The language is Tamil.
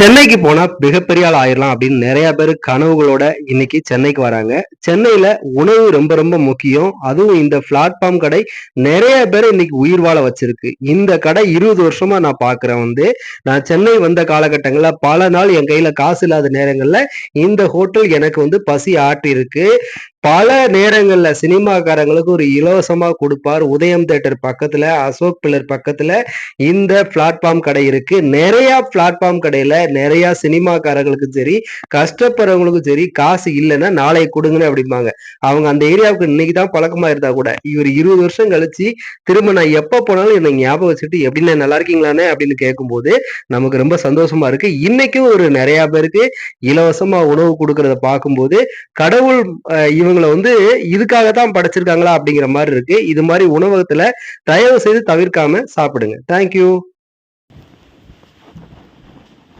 சென்னைக்கு போனா மிகப்பெரிய ஆள் ஆயிரலாம் அப்படின்னு நிறைய பேர் கனவுகளோட இன்னைக்கு சென்னைக்கு வராங்க. சென்னையில உணவு ரொம்ப ரொம்ப முக்கியம். அதுவும் இந்த பிளாட்ஃபார்ம் கடை நிறைய பேர் இன்னைக்கு உயிர் வாழ வச்சிருக்கு. இந்த கடை இருபது வருஷமா நான் பாக்குறேன் வந்து. நான் சென்னை வந்த காலகட்டங்கள்ல பல நாள் என் கையில காசு இல்லாத நேரங்கள்ல இந்த ஹோட்டல் எனக்கு வந்து பசி ஆட்டி இருக்கு பல நேரங்கள்ல சினிமாக்காரங்களுக்கு ஒரு இலவசமா கொடுப்பார். உதயம் தேட்டர் பக்கத்துல அசோக் பில்லர் பக்கத்துல இந்த பிளாட்ஃபார்ம் கடை இருக்கு. நிறைய பிளாட்ஃபார்ம் கடையில நிறைய சினிமாக்காரங்களுக்கும் சரி கஷ்டப்படுறவங்களுக்கும் சரி காசு இல்லைன்னா நாளை கொடுங்கன்னு அப்படிம்பாங்க. அவங்க அந்த ஏரியாவுக்கு இன்னைக்கு தான் பழக்கமா இருந்தா கூட. இவர் இருபது வருஷம் கழிச்சு திரும்ப நான் எப்ப போனாலும் என்னை ஞாபகம் வச்சுட்டு எப்படின்னா நல்லா இருக்கீங்களானே அப்படின்னு கேட்கும்போது நமக்கு ரொம்ப சந்தோஷமா இருக்கு. இன்னைக்கும் ஒரு நிறைய பேருக்கு இலவசமா உணவு கொடுக்கறத பார்க்கும்போது கடவுள் இவ இவங்களை வந்து இதுக்காக தான் படைச்சிருக்காங்களா அப்படிங்கிற மாதிரி இருக்கு. இது மாதிரி உணவகத்துல தயவு செய்து தவிர்க்காம சாப்பிடுங்க. தேங்க்யூ